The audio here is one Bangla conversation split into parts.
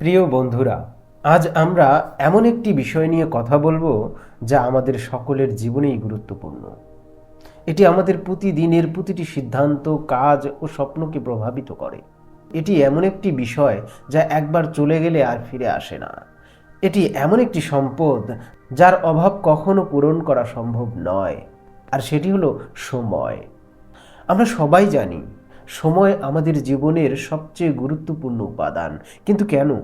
প্রিয় বন্ধুরা, আজ আমরা এমন একটি বিষয় নিয়ে কথা বলব যা আমাদের সকলের জীবনেই গুরুত্বপূর্ণ। এটি আমাদের প্রতিদিনের প্রতিটি সিদ্ধান্ত, কাজ ও স্বপ্নকে প্রভাবিত করে। এটি এমন একটি বিষয় যা একবার চলে গেলে আর ফিরে আসে না। এটি এমন একটি সম্পদ যার অভাব কখনো পূরণ করা সম্ভব নয়, আর সেটি হলো সময়। আমরা সবাই জানি সময় আমাদের জীবনের সবচেয়ে গুরুত্বপূর্ণ উপাদান। কিন্তু কেন?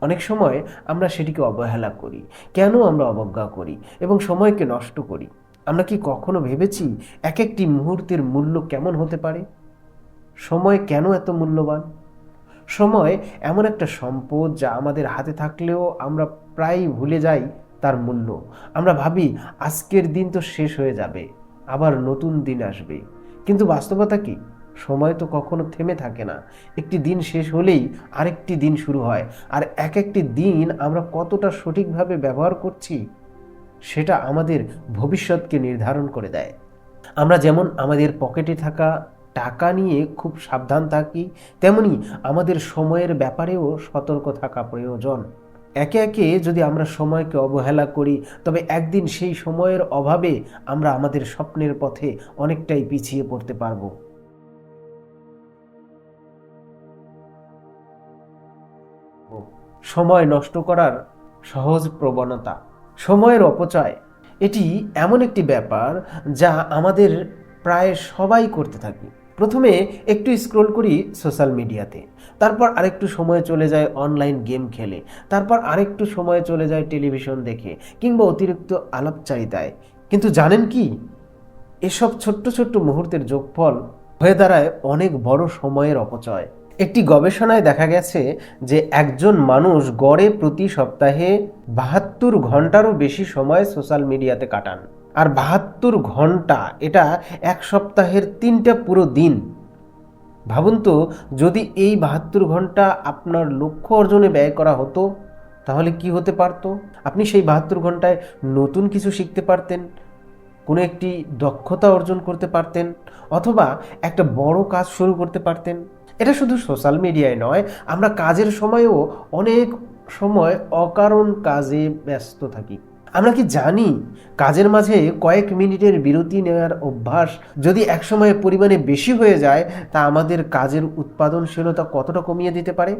অনেক সময় আমরা সেটিকে অবহেলা করি। কেন আমরা অবজ্ঞা করি? এবং সময়কে নষ্ট করি? আমরা কি কখনো ভেবেছি এক একটি মুহূর্তের মূল্য কেমন হতে পারে? সময় কেন এত মূল্যবান? সময় এমন একটা সম্পদ যা আমাদের হাতে থাকলেও আমরা প্রায়ই ভুলে যাই তার মূল্য। আমরা ভাবি, আজকের দিন তো শেষ হয়ে যাবে, আবার নতুন দিন আসবে। কিন্তু বাস্তবতা কি? সময় তো কখনো থেমে থাকে না। একটি দিন শেষ হলেই আরেকটি দিন শুরু হয়। আর এক একটি দিন আমরা কতটা সঠিকভাবে ব্যবহার করছি, সেটা আমাদের ভবিষ্যৎকে নির্ধারণ করে দেয়। আমরা যেমন আমাদের পকেটে থাকা টাকা নিয়ে খুব সাবধান থাকি, তেমনি আমাদের সময়ের ব্যাপারেও সতর্ক থাকা প্রয়োজন। একে একে যদি আমরা সময়কে অবহেলা করি, তবে একদিন সেই সময়ের অভাবে আমরা আমাদের স্বপ্নের পথে অনেকটাই পিছিয়ে পড়তে পারব। সময় নষ্ট করার সহজ প্রবণতা, সময়ের অপচয়, এটি এমন একটি ব্যাপার যা আমাদের প্রায় সবাই করতে থাকি। প্রথমে একটু স্ক্রোল করি সোশ্যাল মিডিয়াতে তারপর আরেকটু সময় চলে যায় অনলাইন গেম খেলে, তারপর আরেকটু সময় চলে যায় টেলিভিশন দেখে, কিংবা অতিরিক্ত আলাপচারিতায়। কিন্তু জানেন কি? এসব ছোট্ট ছোট্ট মুহূর্তের যোগফল হয়ে দাঁড়ায় অনেক বড় সময়ের অপচয়। একটি গবেষণায় দেখা গেছে যে একজন মানুষ গড়ে প্রতি সপ্তাহে বাহাত্তর ঘন্টারও বেশি সময় সোশ্যাল মিডিয়াতে কাটান। আর বাহাত্তর ঘণ্টা এটা এক সপ্তাহের তিনটা পুরো দিন। ভাবুন তো, যদি এই বাহাত্তর ঘণ্টা আপনার লক্ষ্য অর্জনে ব্যয় করা হতো, তাহলে কি হতে পারতো? আপনি সেই বাহাত্তর ঘন্টায় নতুন কিছু শিখতে পারতেন, কোনো একটি দক্ষতা অর্জন করতে পারতেন, অথবা একটা বড় কাজ শুরু করতে পারতেন। এটা শুধু সোশ্যাল মিডিয়ায় নয়, আমরা কাজের সময়েও অনেক সময় অকারণ কাজে ব্যস্ত থাকি। আমরা কি জানি কাজের মাঝে কয়েক মিনিটের বিরতি নেওয়ার অভ্যাস যদি একসময় পরিমাণে বেশি হয়ে যায়, তা আমাদের কাজের উৎপাদনশীলতা কতটা কমিয়ে দিতে পারে?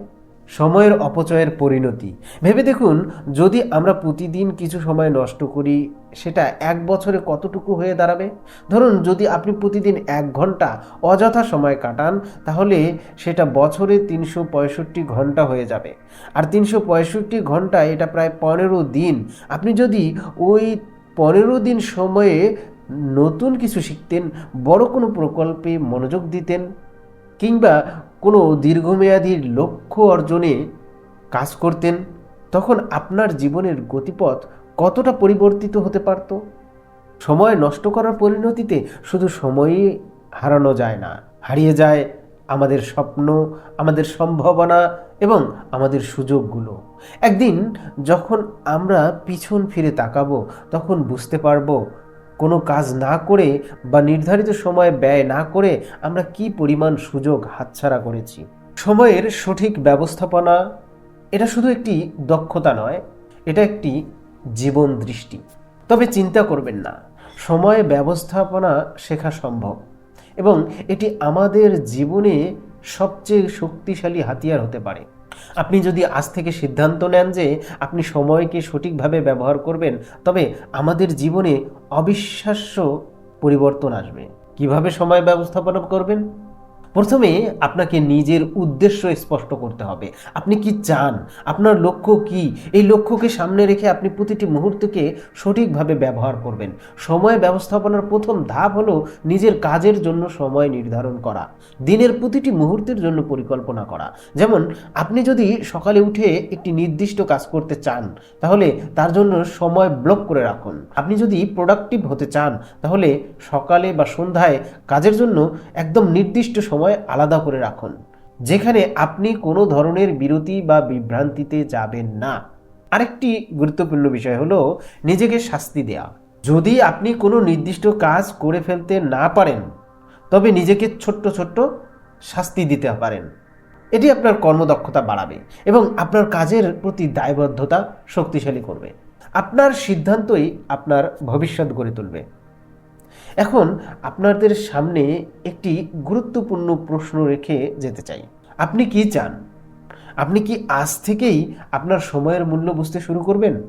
সময়ের অপচয়ের পরিণতি। ভেবে দেখুন, যদি আমরা প্রতিদিন কিছু সময় নষ্ট করি, সেটা এক বছরে কতটুকু হয়ে দাঁড়াবে? ধরুন, যদি আপনি প্রতিদিন এক ঘণ্টা অযথা সময় কাটান, তাহলে সেটা বছরে তিনশো পঁয়ষট্টি ঘণ্টা হয়ে যাবে। আর তিনশো পঁয়ষট্টি ঘণ্টা এটা প্রায় পনেরো দিন। আপনি যদি ওই পনেরো দিন সময়ে নতুন কিছু শিখতেন, বড় কোনো প্রকল্পে মনোযোগ দিতেন, কিংবা কোনো দীর্ঘমেয়াদী লক্ষ্য অর্জনে কাজ করতেন, তখন আপনার জীবনের গতিপথ কতটা পরিবর্তিত হতে পারত? সময় নষ্ট করার পরিণতিতে শুধু সময়ই হারানো যায় না, হারিয়ে যায় আমাদের স্বপ্ন, আমাদের সম্ভাবনা এবং আমাদের সুযোগগুলো। একদিন যখন আমরা পিছন ফিরে তাকাবো, তখন বুঝতে পারব কোনো কাজ না করে বা নির্ধারিত সময় ব্যয় না করে আমরা কি পরিমাণ সুযোগ হাতছাড়া করেছি? সময়ের সঠিক ব্যবস্থাপনা, এটা শুধু একটি দক্ষতা নয়, এটা একটি জীবন দৃষ্টি। তবে চিন্তা করবেন না, সময় ব্যবস্থাপনা শেখা সম্ভব এবং এটি আমাদের জীবনে সবচেয়ে শক্তিশালী হাতিয়ার হতে পারে। আপনি যদি আজ থেকে সিদ্ধান্ত নেন যে আপনি সময়কে সঠিকভাবে ব্যবহার করবেন, তবে আমাদের জীবনে অবিশ্বাস্য পরিবর্তন আসবে। কীভাবে সময় ব্যবস্থাপনা করবেন? প্রথমে আপনাকে নিজের উদ্দেশ্য স্পষ্ট করতে হবে। আপনি কি চান? আপনার লক্ষ্য কি? এই লক্ষ্যকে সামনে রেখে আপনি প্রতিটি মুহূর্তকে সঠিকভাবে ব্যবহার করবেন। সময় ব্যবস্থাপনার প্রথম ধাপ হলো নিজের কাজের জন্য সময় নির্ধারণ করা। দিনের প্রতিটি মুহূর্তের জন্য পরিকল্পনা করা। যেমন, আপনি যদি সকালে উঠে একটি নির্দিষ্ট কাজ করতে চান, তাহলে তার জন্য সময় ব্লক করে রাখুন। আপনি যদি প্রোডাক্টিভ হতে চান, তাহলে সকালে বা সন্ধ্যায় কাজের জন্য একদম নির্দিষ্ট সময় আলাদা করে রাখুন, যেখানে আপনি কোনো ধরনের বিরতি বা বিভ্রান্তিতে যাবেন না। আরেকটি গুরুত্বপূর্ণ বিষয় হলো নিজেকে শাস্তি দেয়া যদি আপনি কোনো নির্দিষ্ট কাজ করে ফেলতে না পারেন, তবে নিজেকে ছোট্ট ছোট্ট শাস্তি দিতে পারেন। এটি আপনার কর্মদক্ষতা বাড়াবে এবং আপনার কাজের প্রতি দায়বদ্ধতা শক্তিশালী করবে। আপনার সিদ্ধান্তই আপনার ভবিষ্যৎ গড়ে তুলবে। এখন আপনাদের সামনে একটি গুরুত্বপূর্ণ প্রশ্ন রেখে যেতে চাই। আপনি কি চান? আপনি কি আজ থেকেই আপনার সময়ের মূল্য বুঝতে শুরু করবেন?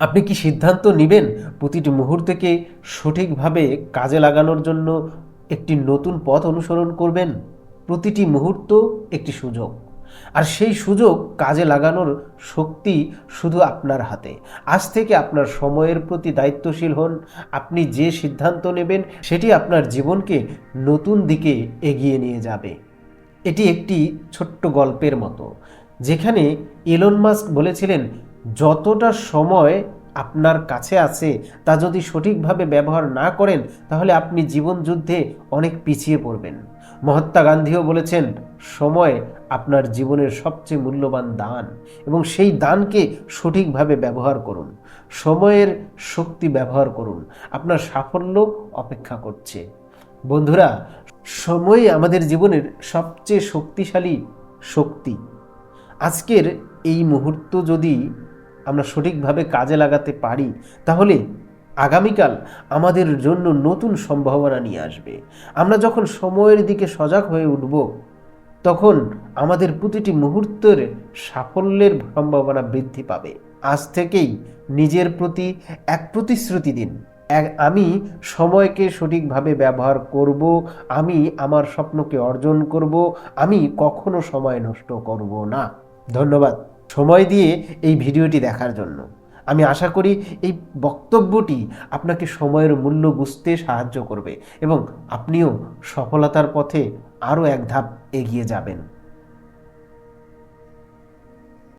আপনি কি সিদ্ধান্ত নেবেন প্রতিটি মুহূর্তকে সঠিকভাবে কাজে লাগানোর জন্য একটি নতুন পথ অনুসরণ করবেন? প্রতিটি মুহূর্ত একটি সুযোগ। আর সেই সুযোগ কাজে লাগানোর শক্তি শুধু আপনার হাতে। আজ থেকে আপনার সময়ের প্রতি দায়িত্বশীল হন, আপনি যে সিদ্ধান্ত নেবেন সেটি আপনার জীবনকে নতুন দিকে এগিয়ে নিয়ে যাবে। এটি একটি ছোট্ট গল্পের মতো, যেখানে ইলন মাস্ক বলেছিলেন, যতটা সময় আপনার কাছে আছে, তা যদি সঠিকভাবে ব্যবহার না করেন, তাহলে আপনি জীবন যুদ্ধে অনেক পিছিয়ে পড়বেন। মহাত্মা গান্ধীও বলেছেন, সময় আপনার জীবনের সবচেয়ে মূল্যবান দান এবং সেই দানকে সঠিকভাবে ব্যবহার করুন। সময়ের শক্তি ব্যবহার করুন। আপনার সাফল্য অপেক্ষা করছে। বন্ধুরা, সময় আমাদের জীবনের সবচেয়ে শক্তিশালী শক্তি। আজকের এই মুহূর্ত যদি আমরা সঠিকভাবে কাজে লাগাতে পারি, তাহলে আগামীকাল আমাদের জন্য নতুন সম্ভাবনা নিয়ে আসবে। আমরা যখন সময়ের দিকে সজাগ হয়ে উঠব, তখন আমাদের প্রতিটি মুহূর্তের সাফল্যের সম্ভাবনা বৃদ্ধি পাবে। আজ থেকেই নিজের প্রতি এক প্রতিশ্রুতি দিন। আমি সময়কে সঠিকভাবে ব্যবহার করব, আমি আমার স্বপ্নকে অর্জন করব, আমি কখনো সময় নষ্ট করব না। ধন্যবাদ। সময় দিয়ে এই ভিডিওটি দেখার জন্য। আমি আশা করি এই বক্তব্যটি আপনাকে সময়ের মূল্য বুঝতে সাহায্য করবে এবং আপনিও সফলতার পথে আরও এক ধাপ এগিয়ে যাবেন।